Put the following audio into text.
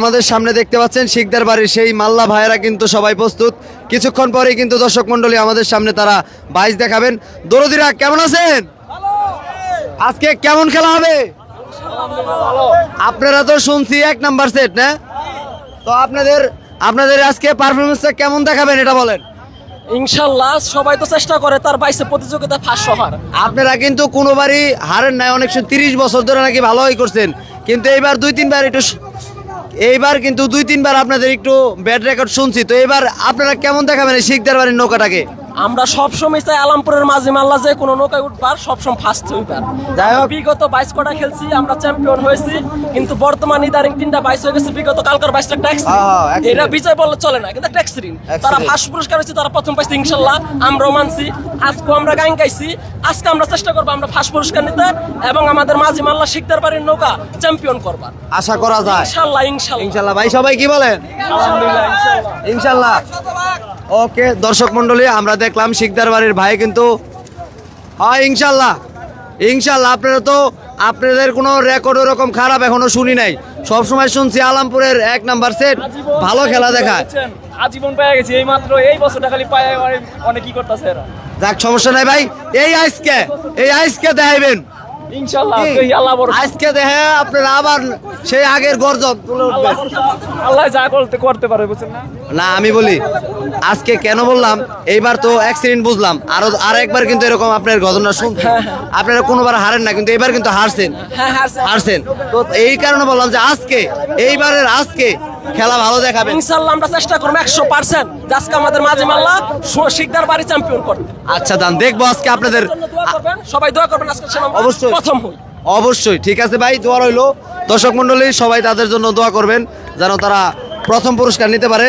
আমাদের সামনে দেখতে পাচ্ছেন শিকদার বাড়ির সেই মাল্লা ভাইয়েরা কিন্তু সবাই প্রস্তুত। কিছুক্ষণ পরেই কিন্তু দর্শক মন্ডলী আমাদের সামনে তারা বাইশ দেখাবেন। দরদিরা কেমন আছেন? আজকে কেমন খেলা হবে? আপনারা তো শুনছি এক নাম্বার সেট না? তো আপনাদের আপনাদের আজকে পারফরমেন্সটা কেমন দেখাবেন এটা বলেন। ইনশাল্লাহ সবাই তো চেষ্টা করে তার বাইসে প্রতিযোগিতা ফাঁস হওয়ার। আপনারা কিন্তু কোনোবারই হারেন নাই অনেক সময় তিরিশ বছর ধরে নাকি ভালোই করছেন। কিন্তু এইবার দুই তিনবার একটু এইবার কিন্তু দুই তিনবার আপনাদের একটু ব্যাড রেকর্ড শুনছি। তো এবার আপনারা কেমন দেখাবেন এই শিখদের বাড়ির নৌকাটাকে? আমরা সবসময় চাই আলামপুরের মাঝি মাল্লা যে কোনো নৌকায় উঠবার সবসময় ফার্স্ট হইবার যাই হোক। বিগত বাইশ কটা খেলছি আমরা চ্যাম্পিয়ন হয়েছি কিন্তু বর্তমান ইদারিং তিনটা বাইশ হয়ে গেছে বিগত কালকার বাইশটা ট্যাক্স হ্যাঁ, এটা বিজয় বললে চলে না কিন্তু ট্যাক্স ঋণ। তারা ফার্স্ট পুরস্কার হয়েছে তারা প্রথম পাইছে ইনশাল্লাহ আমরাও মানছি। আজকে আমরা গান গাইছি আজকে আমরা চেষ্টা করব আমরা ফার্স্ট পুরস্কার নিতে এবং আমাদের মাঝি মাল্লা শিকদার বাড়ির নৌকা চ্যাম্পিয়ন করবার। আশা করা যায়। ইনশাল্লাহ ইনশাল্লাহ। ইনশাল্লাহ। ভাই সবাই কি বলেন? ইনশাল্লাহ। ওকে দর্শক মন্ডলী আমরা দেখলাম শিকদার বাড়ির ভাই কিন্তু হয় ইনশাল্লাহ। ইনশাল্লাহ আপনারা তো আপনাদের কোনো রেকর্ড ওরকম খারাপ এখনও শুনি নাই। সবসময় শুনছি আলামপুরের এক নাম্বার সেট ভালো খেলা দেখায়? আজীবন পায়ে গেছি। এই মাত্র এই বছরটা খালি পায়ে অনেক কি করতেছে এরা। যাক সমস্যা নাই ভাই। এই আইসকে এই আইসকে দেখাইবেন। আজকে দেখে আপনার আবার সেই আগের গর্জন আল্লাহ যা করতে করতে পারে বুঝছেন না আমি বলি আজকে কেন বললাম? এইবার তো অ্যাক্সিডেন্ট বুঝলাম। আরও আর একবার কিন্তু এরকম আপনার ঘটনা শুনছি। আপনারা কোনোবার হারেন না কিন্তু এবার কিন্তু হারছেন। হ্যাঁ হারছেন। তো এই কারণে বললাম যে আজকে এইবারের আজকে খেলা ভালো দেখাবেন ইনশাল্লাহ আমরা চেষ্টা করব একশো পার্সেন্ট আজকে আমাদের মাঝে মাল্লা শিকদার বাড়ি চ্যাম্পিয়ন করতে। আচ্ছা দান দেখব আজকে আপনাদের সবাই দোয়া করবেন আজকে অবশ্যই। প্রথম হই। অবশ্যই। ঠিক আছে ভাই দোয়া রইল। দর্শক মন্ডলী সবাই তাদের জন্য দোয়া করবেন যেন তারা প্রথম পুরস্কার নিতে পারে।